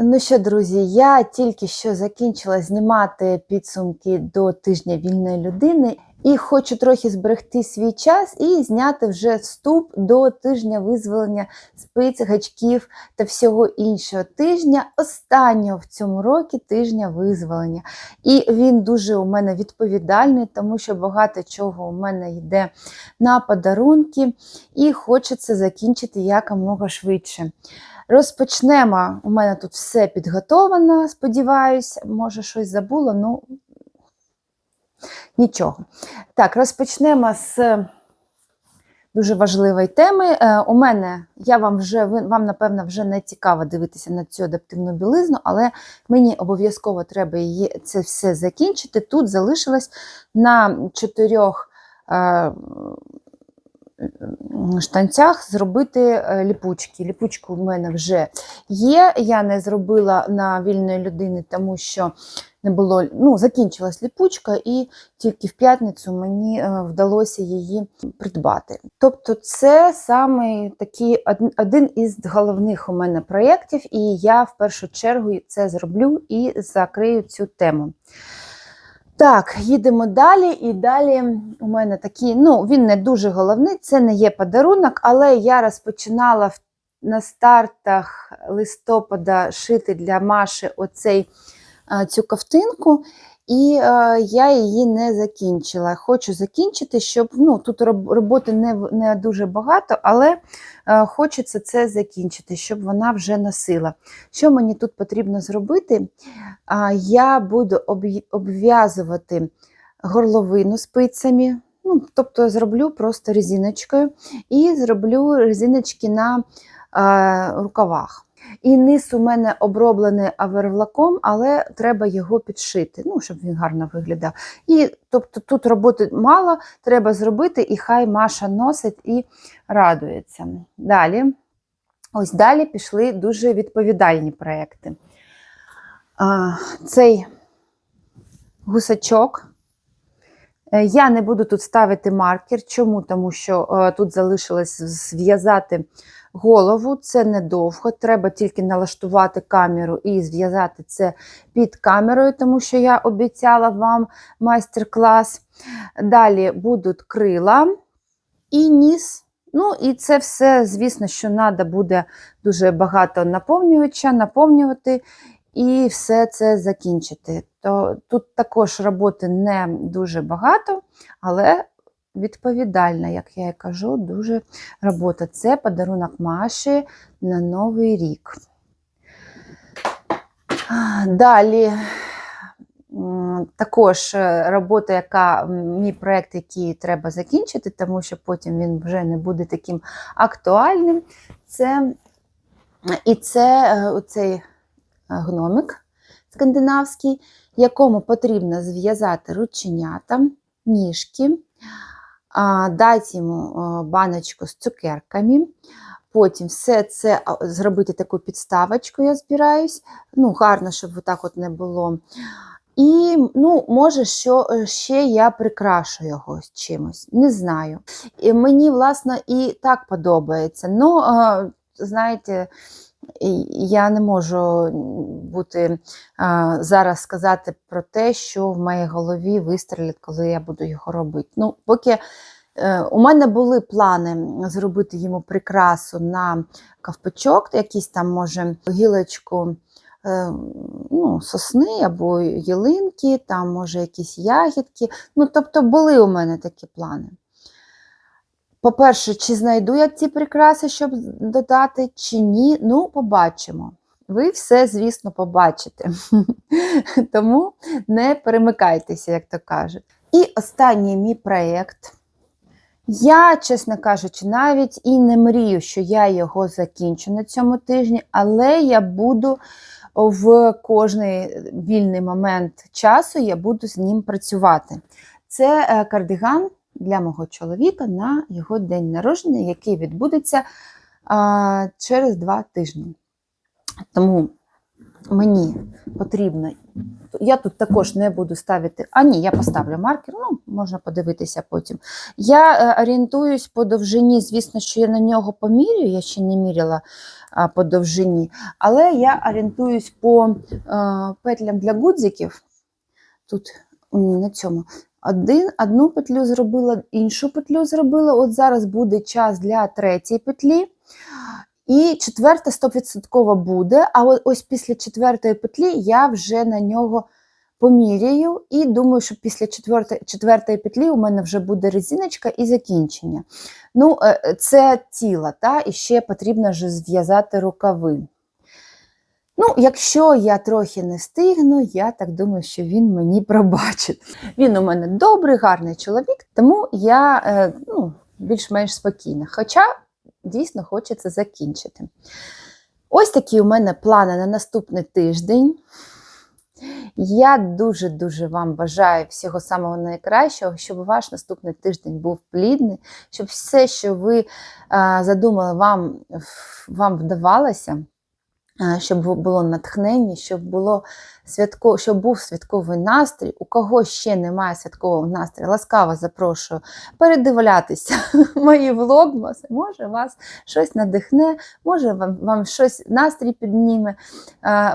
Ну що, друзі, я тільки що закінчила знімати підсумки до тижня вільної людини і хочу трохи зберегти свій час і зняти вже вступ до тижня визволення спиць, гачків та всього іншого тижня, останнього в цьому році тижня визволення. І він дуже у мене відповідальний, тому що багато чого у мене йде на подарунки, і хочеться закінчити якомога швидше. Розпочнемо. У мене тут все підготовлено, сподіваюся, може щось забула, ну нічого. Так, розпочнемо з дуже важливої теми. Е, У мене, я вам вже, вам, напевно, вже не цікаво дивитися на цю адаптивну білизну, але мені обов'язково треба її це все закінчити. Тут залишилось на чотирьох. Штанцях зробити е, ліпучки. Ліпучка у мене вже є. Я не зробила на вільної людини, тому що не було, ну, закінчилась ліпучка, і тільки в п'ятницю мені е, вдалося її придбати. Тобто, це саме такий один із головних у мене проєктів, і я в першу чергу це зроблю і закрию цю тему. Так, їдемо далі. І далі у мене такий, ну, він не дуже головний, це не є подарунок, але я розпочинала на стартах листопада шити для Маші оцей, цю ковтинку, і е, я її не закінчила. Хочу закінчити, щоб ну, тут роботи не, не дуже багато, але е, хочеться це закінчити, щоб вона вже носила. Що мені тут потрібно зробити? А, Я буду обв'язувати горловину спицями, ну, тобто зроблю просто резиночкою і зроблю резиночки на а, рукавах. І низ у мене оброблений авервлаком, але треба його підшити, ну, щоб він гарно виглядав. І тобто тут роботи мало, треба зробити, і хай Маша носить і радується. Далі, ось далі пішли дуже відповідальні проекти. А, цей гусачок. Е, Я не буду тут ставити маркер. Чому? Тому що е, тут залишилось зв'язати голову, це недовго. Треба тільки налаштувати камеру і зв'язати це під камерою, тому що я обіцяла вам майстер-клас. Далі будуть крила і ніс. Ну, і це все, звісно, що треба буде дуже багато наповнювача, наповнювати і все це закінчити. То тут також роботи не дуже багато, але відповідальна, як я і кажу, дуже робота. Це подарунок Маші на Новий рік. Далі. Також е, робота, яка мій проєкт, який треба закінчити, тому що потім він вже не буде таким актуальним. Це, і це е, оцей гномик скандинавський, якому потрібно зв'язати рученята, ніжки, дати йому баночку з цукерками. Потім все це зробити таку підставочку, я збираюсь. Ну, гарно, щоб отак от не було. І, ну, може, що е, ще я прикрашу його чимось, не знаю. І мені, власне, і так подобається. Ну, знаєте, я не можу бути зараз сказати про те, що в моїй голові вистрілить, коли я буду його робити. Ну, поки е, у мене були плани зробити йому прикрасу на ковпачок, якийсь там, може, гілочку е, ну, сосни або ялинки, там, може, якісь ягідки. Ну, тобто, були у мене такі плани. По-перше, чи знайду я ці прикраси, щоб додати, чи ні, ну, побачимо. Ви все, звісно, побачите. Тому не перемикайтеся, як то кажуть. І останній мій проєкт. Я, чесно кажучи, навіть і не мрію, що я його закінчу на цьому тижні, але я буду в кожний вільний момент часу я буду з ним працювати. Це е, кардиган для мого чоловіка на його день народження, який відбудеться а, через два тижні. Тому мені потрібно. Я тут також не буду ставити. А ні, я поставлю маркер, ну, можна подивитися потім. Я е, орієнтуюсь по довжині, звісно, що я на нього помірюю, я ще не міряла по довжині, але я орієнтуюсь по а, петлям для гудзиків. Тут на цьому. Один, одну петлю зробила, іншу петлю зробила. От зараз буде час для третьої петлі. І четверта 100% буде, а от ось після четвертої петлі я вже на нього поміряю, і думаю, що після четвертої, четвертої петлі у мене вже буде резиночка і закінчення. Ну, е, Це тіло, та? і ще потрібно зв'язати рукави. Ну, якщо я трохи не стигну, я так думаю, що він мені пробачить. Він у мене добрий, гарний чоловік, тому я е, ну, більш-менш спокійна. Хоча дійсно хочеться закінчити. Ось такі у мене плани на наступний тиждень. Я дуже-дуже вам бажаю всього самого найкращого, щоб ваш наступний тиждень був плідний, щоб все, що ви а, задумали, вам, вам вдавалося, щоб було натхнення, щоб було святко, щоб був святковий настрій. У кого ще немає святкового настрою, ласкаво запрошую передивлятися мої влогмаси. Може, вас щось надихне, може вам, вам щось настрій підніме.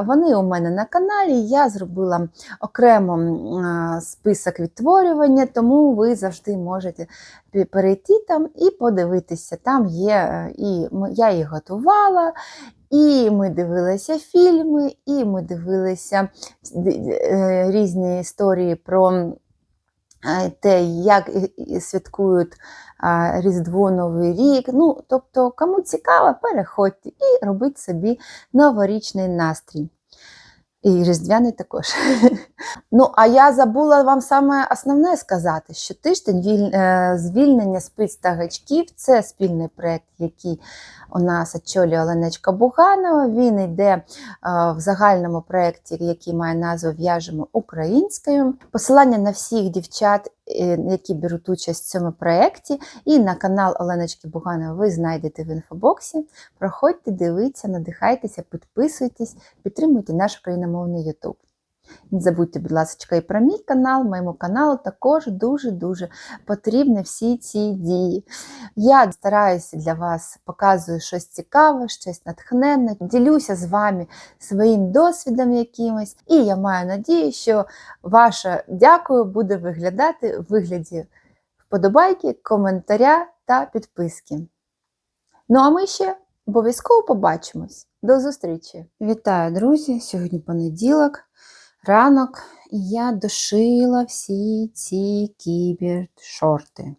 Вони у мене на каналі. Я зробила окремо список відтворювання, тому ви завжди можете перейти там і подивитися. Там є е, і я її готувала. І ми дивилися фільми, і ми дивилися різні історії про е, те, як святкують Різдво Новий рік. Ну, Тобто, кому цікаво, переходьте і робіть собі новорічний настрій. І Різдвяний також. Ну, а я забула вам саме основне сказати, що тиждень е, звільнення спиць та гачків це спільний проєкт, який у нас очолює Оленечка Буганова. Він йде е, в загальному проєкті, який має назву В'яжемо українською. Посилання на всіх дівчат, е, які беруть участь в цьому проєкті, і на канал Оленочки Буганової ви знайдете в інфобоксі. Проходьте, дивіться, надихайтеся, підписуйтесь, підтримуйте наш україномовний YouTube. Не забудьте, будь ласка, і про мій канал, моєму каналу також дуже-дуже потрібні всі ці дії. Я стараюся для вас, показую щось цікаве, щось натхненне, ділюся з вами своїм досвідом якимось. І я маю надію, що ваша дякую буде виглядати в вигляді вподобайки, коментаря та підписки. Ну, а ми ще обов'язково побачимось. До зустрічі! Вітаю, друзі! Сьогодні понеділок ранок, я дошила всі ці кібершорти,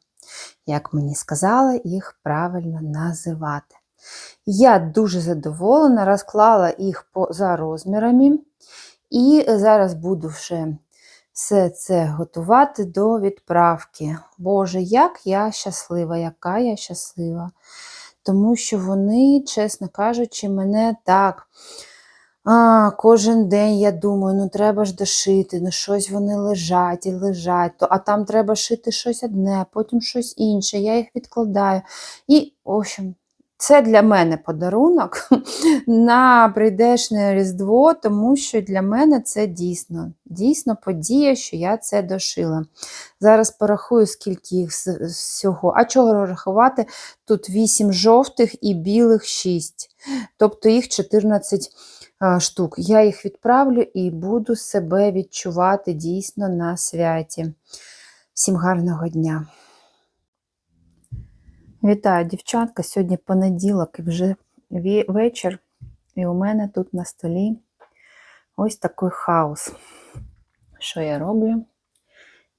як мені сказали, їх правильно називати. Я дуже задоволена, розклала їх по, за розмірами, і зараз буду вже все це готувати до відправки. Боже, як я щаслива, яка я щаслива. Тому що вони, чесно кажучи, мене так. А, Кожен день я думаю, ну треба ж дошити, ну щось вони лежать і лежать, то, а там треба шити щось одне, потім щось інше, я їх відкладаю. І, в общем, це для мене подарунок на прийдешнє Різдво, тому що для мене це дійсно дійсно подія, що я це дошила. Зараз порахую, скільки їх всього. А чого рахувати? Тут 8 жовтих і білих 6. Тобто їх 14 штук. Я їх відправлю і буду себе відчувати дійсно на святі. Всім гарного дня! Вітаю, дівчатка! Сьогодні понеділок і вже вечір, і у мене тут на столі ось такий хаос. Що я роблю?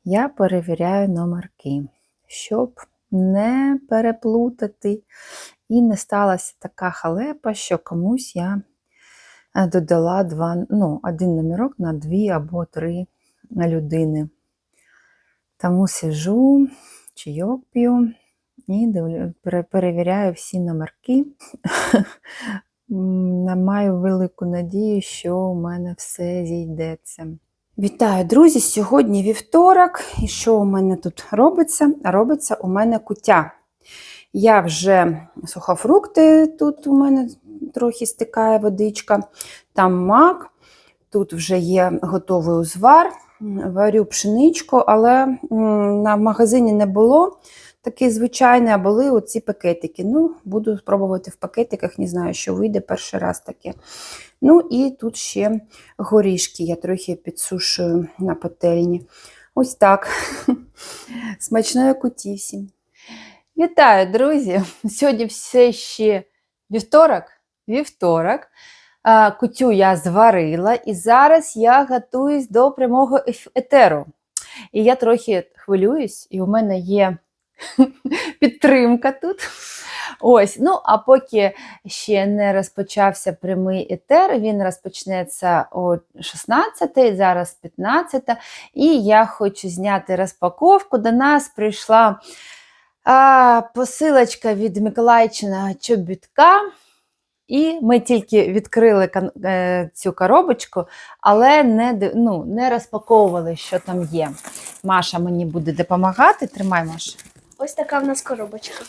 Я перевіряю номерки, щоб не переплутати і не сталася така халепа, що комусь я Е, додала два, ну, один номерок на дві або три людини. Тому сижу, чайок п'ю і перевіряю всі номерки. Маю велику надію, що у мене все зійдеться. Вітаю, друзі! Сьогодні вівторок. І що у мене тут робиться? Робиться у мене куття. Я вже сухофрукти, тут у мене трохи стикає водичка, там мак, тут вже є готовий узвар, варю пшеничку, але на магазині не було такий звичайний, а були оці пакетики. Ну, буду спробувати в пакетиках, не знаю, що вийде перший раз таке. Ну і тут ще горішки, я трохи підсушую на пательні. Ось так. Смачної куті всім. Вітаю, друзі! Сьогодні все ще вівторок. Вівторок. Кутю я зварила, і зараз я готуюсь до прямого етеру. І я трохи хвилююсь, і у мене є підтримка тут. Ось, ну а поки ще не розпочався прямий етер, він розпочнеться о 16, зараз 15, і я хочу зняти розпаковку. До нас прийшла а, посилочка від Миколайчина Чобітка. І ми тільки відкрили е, цю коробочку, але не, ну, не розпаковували, що там є. Маша мені буде допомагати. Тримай, Маша. Ось така в нас коробочка.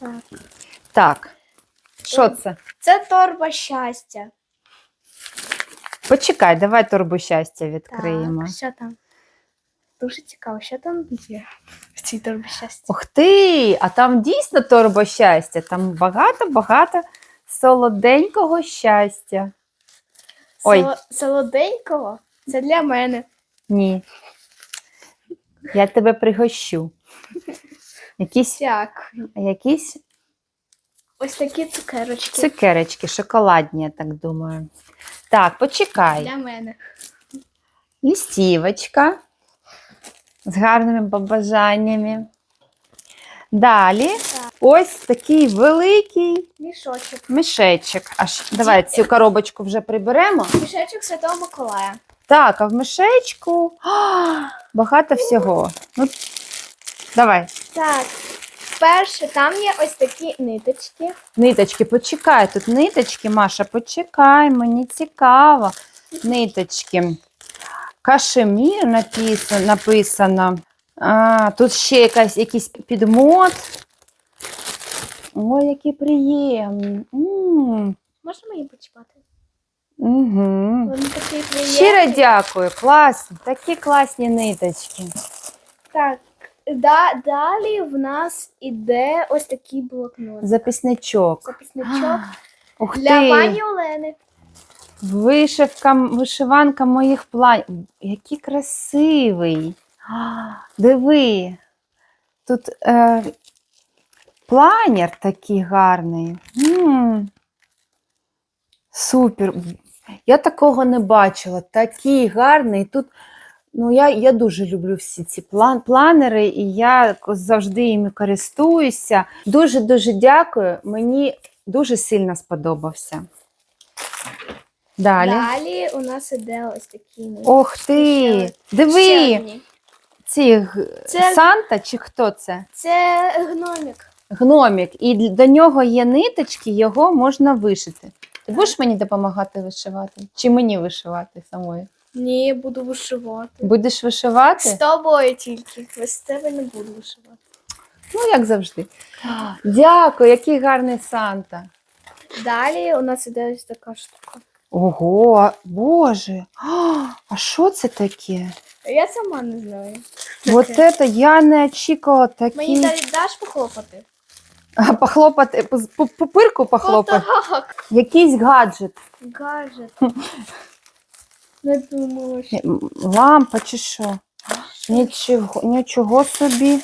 Так. Так, що це? Це торба щастя. Почекай, давай торбу щастя відкриємо. Так, що там? Дуже цікаво, що там є в цій торбі щастя. Ух ти! А там дійсно торба щастя. Там багато-багато солоденького щастя. ой. Соло- Солоденького? Це для мене. Ні. Я тебе пригощу. Якісь, Дякую. якісь Ось такі цукерочки цукерочки, шоколадні, я так думаю. Так, почекай. для мене. Листівочка з гарними побажаннями. Далі ось такий великий Мішочок. мішечок. Аж давай цю коробочку вже приберемо. Мішечок Святого Миколая. Так, а в мішечку а, багато всього. Ну, давай, Так. Перше, там є ось такі ниточки. ниточки, почекай. Тут ниточки, Маша, почекай, мені цікаво. Ниточки. Кашемір написано. написано. А, тут ще якась, якийсь підмот. Ой, які приємні. М, Можемо її почіпати? Угу. Вони такі приємні. Щиро дякую, класні, такі класні ниточки. Так. Да, далі в нас іде ось такий блокнот. Записничок. Записничок Ух для пані Олени. Вишивка, вишиванка моїх планів. Який красивий. Диви. Тут е, планер такий гарний. М, Супер. Я такого не бачила. Такий гарний. Тут, ну, я, я дуже люблю всі ці план, планери, і я завжди їми користуюся. Дуже-дуже дякую. Мені дуже сильно сподобався. Далі. Далі у нас іде ось такі Ох ти! Диви! Ці Це- Санта чи хто це? Це гномік. Гномік. І до нього є ниточки, його можна вишити. Ти будеш мені допомагати вишивати? Чи мені вишивати самою? Ні, буду вишивати. Будеш вишивати? З тобою тільки. Без тебе не буду вишивати. Ну, як завжди. Дякую, який гарний Санта. Далі у нас іде ось така штука. Ого, Боже. А, що це таке? Я сама не знаю. Вот це я не очікувала Мені такі. далі даш похлопати? А, Похлопати, по, по похлопати. Так. Якийсь гаджет. Гаджет. Не думала, що. Лампа чи що? Нічого, нічого собі.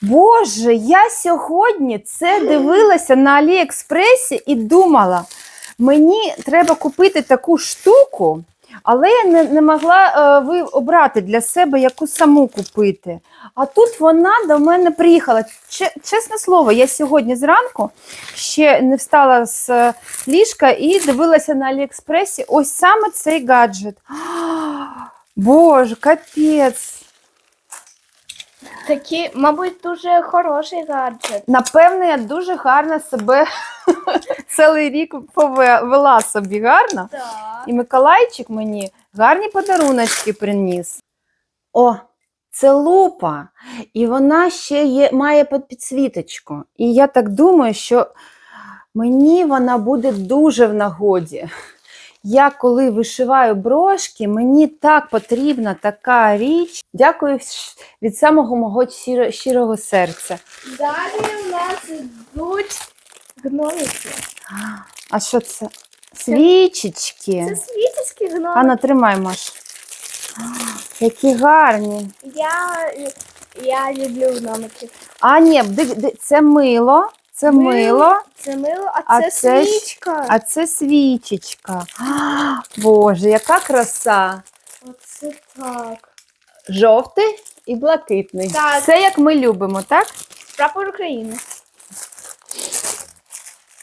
Боже, я сьогодні це дивилася на Аліекспресі і думала, мені треба купити таку штуку, але я не, не могла е, ви обрати для себе яку саму купити. А тут вона до мене приїхала. Че- Чесне слово, я сьогодні зранку ще не встала з е, ліжка і дивилася на Аліекспресі ось саме цей гаджет. Боже, капець. Такі, мабуть, дуже хороший гаджет. Напевно, я дуже гарно себе цілий рік повела собі гарно. Так. І Миколайчик мені гарні подаруночки приніс. О, це лупа. І вона ще є, має підсвіточку. І я так думаю, що мені вона буде дуже в нагоді. Я коли вишиваю брошки, мені так потрібна така річ. Дякую від самого мого щиро- щирого серця. Далі в нас йдуть гномики. А що це? Свічечки. Це світські гномики. Ану, тримай, Маш. Які гарні. Я, я люблю гномиків. А, ні, це мило, це Мило. Це мило, а, А це, свічка. а це свічечка. А, Боже, яка краса! Оце так. Жовтий і блакитний. Так. Це як ми любимо, так? Прапор України.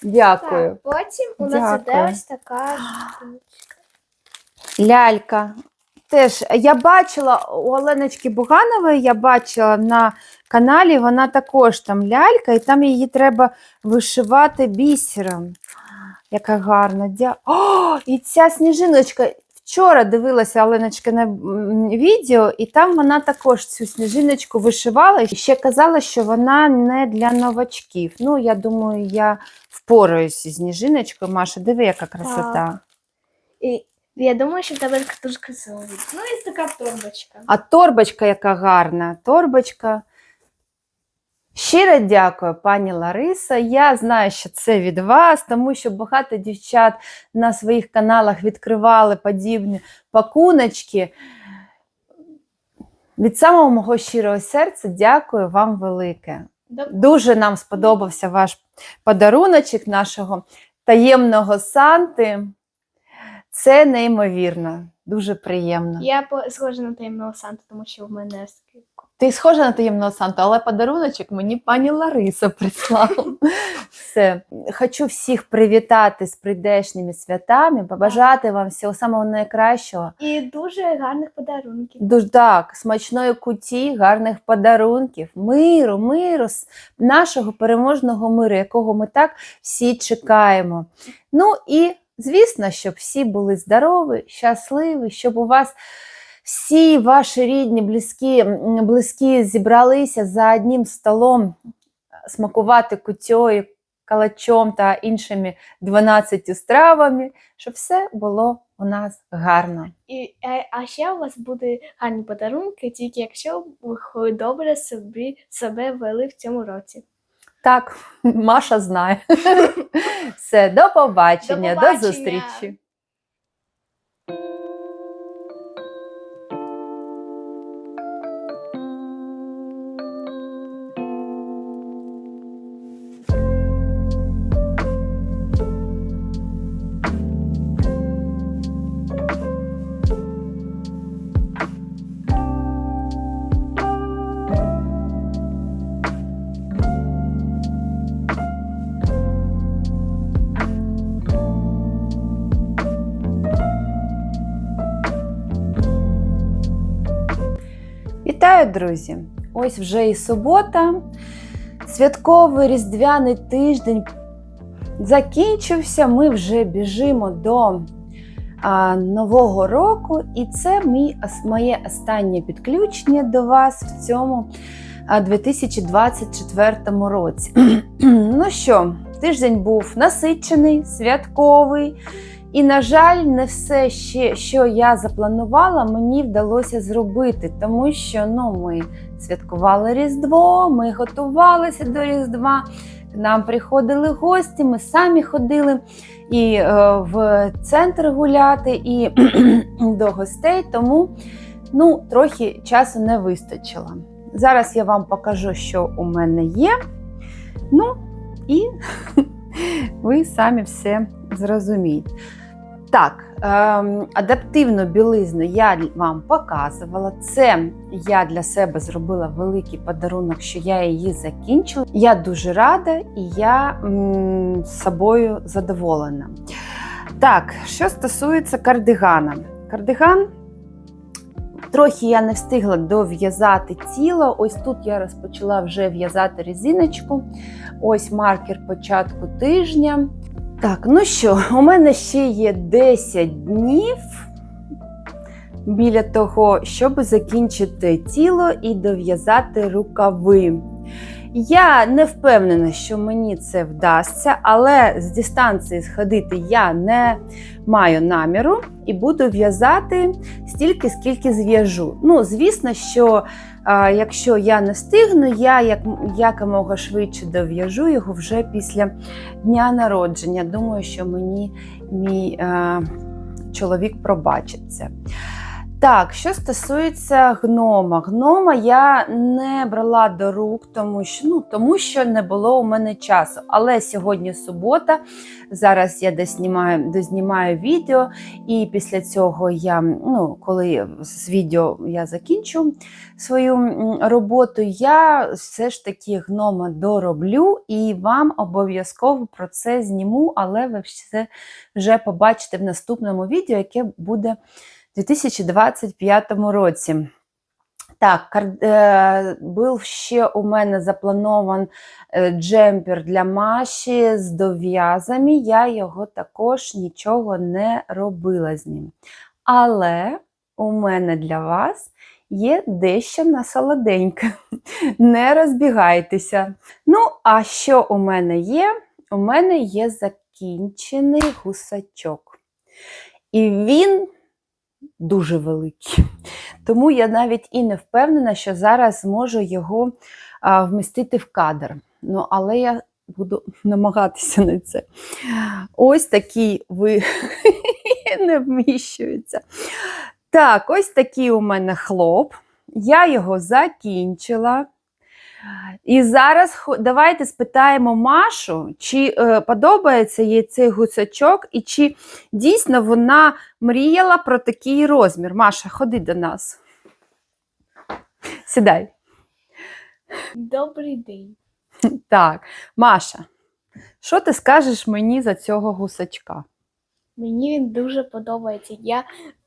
Дякую. Так, потім у нас іде ось така штучка. Лялька. Теж я бачила у Оленочки Буганової, я бачила на каналі, вона також там лялька, і там її треба вишивати бісером. Яка гарна. Дя... О, і ця сніжиночка. Вчора дивилася Оленочка на відео, і там вона також цю сніжиночку вишивала і ще казала, що вона не для новачків. Ну, я думаю, я впораюся з сніжиночкою. Маша, диви, яка красота. І я думаю, що в тебе дуже красиво. Ну і така торбочка. А торбочка яка гарна. Торбочка. Щиро дякую, пані Лариса. Я знаю, що це від вас, тому що багато дівчат на своїх каналах відкривали подібні пакуночки. Від самого мого щирого серця дякую вам велике. Дуже нам сподобався ваш подаруночок нашого таємного Санти. Це неймовірно, дуже приємно. Я схожа на таємного Санту, тому що в мене Ти схожа на таємного Санту, але подаруночок мені пані Лариса прислала. Все. Хочу всіх привітати з прийдешніми святами, побажати вам всього самого найкращого. І дуже гарних подарунків. Дуже так, смачної куті, гарних подарунків, миру, миру, нашого переможного миру, якого ми так всі чекаємо. Ну і звісно, щоб всі були здорові, щасливі, щоб у вас всі ваші рідні, близькі, близькі зібралися за одним столом е, смакувати кутьою, калачом та іншими 12 стравами, щоб все було у нас гарно. І, е, а ще у вас будуть гарні подарунки, тільки якщо ви добре собі себе вели в цьому році. Так, Маша знає. Все, до побачення, До до, зустрічі. Друзі! Ось вже і субота. Святковий різдвяний тиждень закінчився. Ми вже біжимо до а, Нового року, і це мій, моє останнє підключення до вас в цьому а, 2024 році. ну що, тиждень був насичений, святковий. І, на жаль, не все ще, що я запланувала, мені вдалося зробити, тому що ну, ми святкували Різдво, ми готувалися до Різдва, нам приходили гості, ми самі ходили і е, в центр гуляти, і до гостей, тому ну, трохи часу не вистачило. Зараз я вам покажу, що у мене є. Ну і ви самі все зрозумієте. Так, ем, адаптивну білизну я вам показувала. Це я для себе зробила великий подарунок, що я її закінчила. Я дуже рада і я м, собою задоволена. Так, що стосується кардигана. Кардиган Трохи я не встигла дов'язати тіло. Ось тут я розпочала вже в'язати резиночку. Ось маркер початку тижня. Так, ну що, у мене ще є 10 днів біля того, щоб закінчити тіло і дов'язати рукави. Я не впевнена, що мені це вдасться, але з дистанції сходити я не маю наміру і буду в'язати стільки, скільки зв'яжу. Ну, звісно, що якщо я не стигну, я як, якомога швидше дов'яжу його вже після дня народження. Думаю, що мені мій чоловік пробачить це. Так, що стосується гнома, гнома я не брала до рук, тому що, ну, тому що не було у мене часу. Але сьогодні субота, зараз я дознімаю, дознімаю відео, і після цього я, ну, коли з відео я закінчу свою роботу, я все ж таки гнома дороблю і вам обов'язково про це зніму, але ви все вже побачите в наступному відео, яке буде. 2025 році. Так, е, був ще у мене запланован е, джемпер для Маші з дов'язами. Я його також нічого не робила з ним. Але у мене для вас є дещо на солоденьке. Не розбігайтеся. Ну, а що у мене є? У мене є закінчений гусачок. І він дуже великі. Тому я навіть і не впевнена, що зараз зможу його а, вмістити в кадр. Ну, але я буду намагатися на це. Ось такий ви не вміщується. Так, ось такий у мене хлоп. Я його закінчила. І зараз давайте спитаємо Машу, чи е, подобається їй цей гусачок, і чи дійсно вона мріяла про такий розмір. Маша, ходи до нас. Сідай. Добрий день. Так, Маша, що ти скажеш мені за цього гусачка? Мені він дуже подобається. Я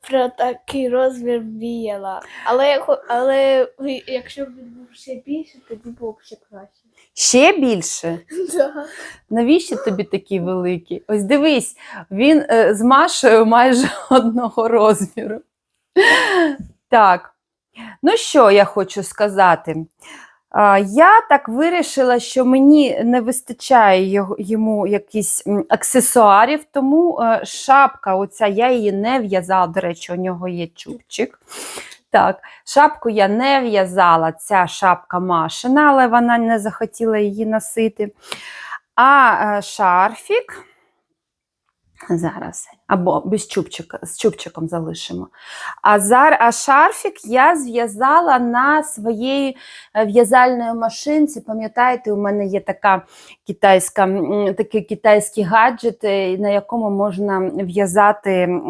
про такий розмір мріяла. Але, але якщо б він був ще більше, тоді було б ще краще. Ще більше? Да. Навіщо тобі такий великий? Ось дивись, він е, з Машею майже одного розміру. Так, ну що я хочу сказати? Я так вирішила, що мені не вистачає йому якісь аксесуарів, тому е, шапка, оця, я її не в'язала. До речі, у нього є чубчик. Так, шапку я не в'язала, ця шапка Машина, але вона не захотіла її носити. А е, шарфік зараз, або без чубчика, з чубчиком залишимо. А, зар, а шарфік я зв'язала на своїй е, в'язальної машинці. Пам'ятаєте, у мене є така китайська, такий китайський гаджет, на якому можна в'язати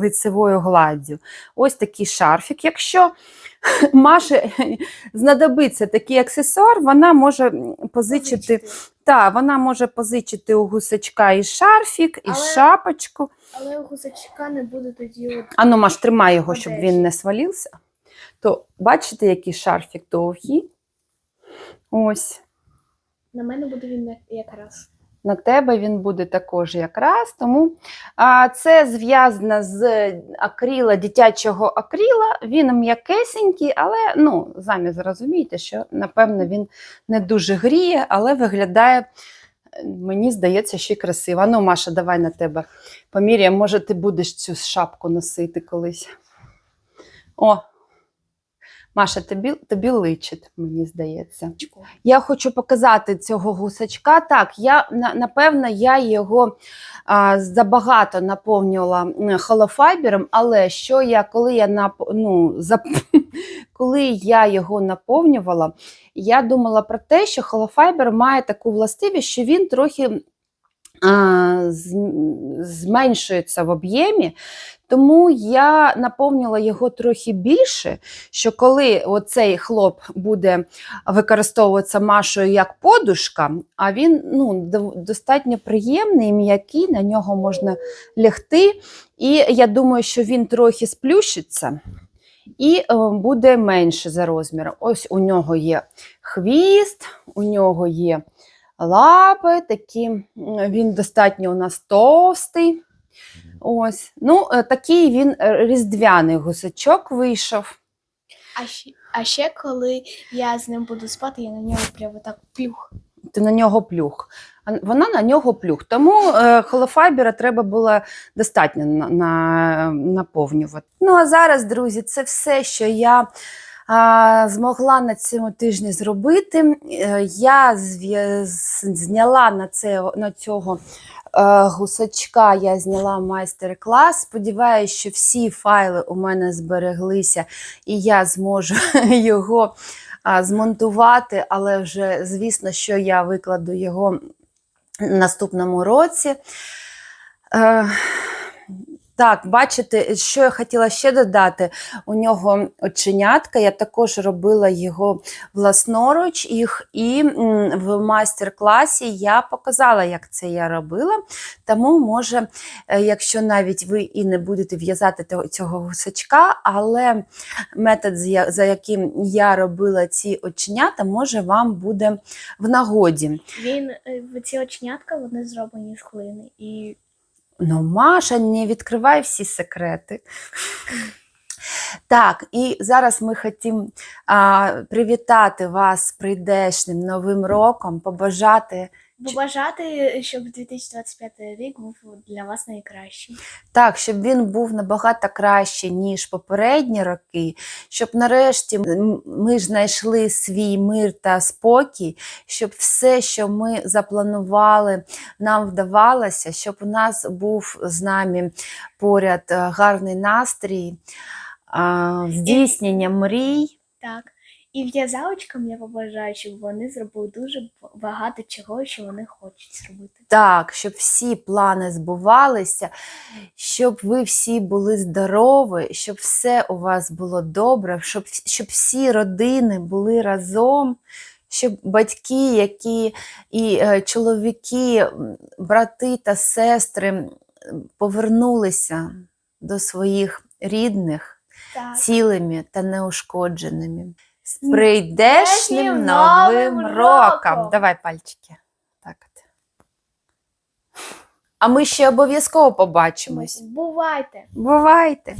лицевою гладдю. Ось такий шарфік. Якщо Маші знадобиться такий аксесуар, вона може позичити. Так, вона може позичити у гусачка і шарфік, і Але- шапочку. Але у гусачка не буде тоді от Ану, Маш, тримай його, щоб він не свалився. То бачите, який шарфік довгий? Ось. на мене буде він якраз. На тебе він буде також якраз. Тому а, це зв'язано з акрила, дитячого акрила. Він м'якесенький, але ну, самі зрозумієте, що напевно він не дуже гріє, але виглядає, мені здається, ще й красиво. Ну, Маша, давай на тебе поміряємо. Може, ти будеш цю шапку носити колись. О, Маша, тобі, тобі личить, мені здається. Я хочу показати цього гусачка. Так, я напевно, я його а, забагато наповнювала холофайбером, але що я, коли я нап, ну, зап, коли я його наповнювала, я думала про те, що холофайбер має таку властивість, що він трохи а, зменшується в об'ємі. Тому я наповнила його трохи більше, що коли оцей хлоп буде використовуватися Машою як подушка, а він ну, достатньо приємний, м'який, на нього можна лягти. І я думаю, що він трохи сплющиться. І е, буде менше за розміром. Ось у нього є хвіст, у нього є лапи, такі, він достатньо у нас товстий. Ось. Ну, е, такий він е, різдвяний гусачок вийшов. А ще, а ще коли я з ним буду спати, я на нього прямо так плюх. Ти на нього плюх. Вона на нього плюх. Тому е, холофайбера треба було достатньо на, на, наповнювати. Ну а зараз, друзі, це все, що я а, змогла на цьому тижні зробити. Е, я зняла на, це, на цього е, гусачка, я зняла майстер-клас. Сподіваюся, що всі файли у мене збереглися, і я зможу його змонтувати, але вже звісно, що я викладу його наступному році. Так, бачите, що я хотіла ще додати. У нього оченятка, я також робила його власноруч їх, і в майстер-класі я показала, як це я робила. Тому, може, е, якщо навіть ви і не будете в'язати цього гусачка, але метод, за яким я робила ці оченята, може вам буде в нагоді. Він е, ці оченятка вони зроблені з глини. І Ну, Маша, не відкривай всі секрети. Так, і зараз ми хотімо привітати вас з прийдешнім новим роком, побажати побажати, щоб 2025 рік був для вас найкращим. Так, щоб він був набагато краще, ніж попередні роки, щоб нарешті ми ж знайшли свій мир та спокій, щоб все, що ми запланували, нам вдавалося, щоб у нас був з нами поряд е, гарний настрій, здійснення мрій. Так. І в'язалочкам я побажаю, щоб вони зробили дуже багато чого, що вони хочуть зробити. Так, щоб всі плани збувалися, щоб ви всі були здорові, щоб все у вас було добре, щоб, щоб всі родини були разом, щоб батьки, які і е, чоловіки, брати та сестри повернулися до своїх рідних Так. цілими та неушкодженими. З прийдешнім новим роком! Давай пальчики. Так от. А ми ще обов'язково побачимось. Бувайте! Бувайте!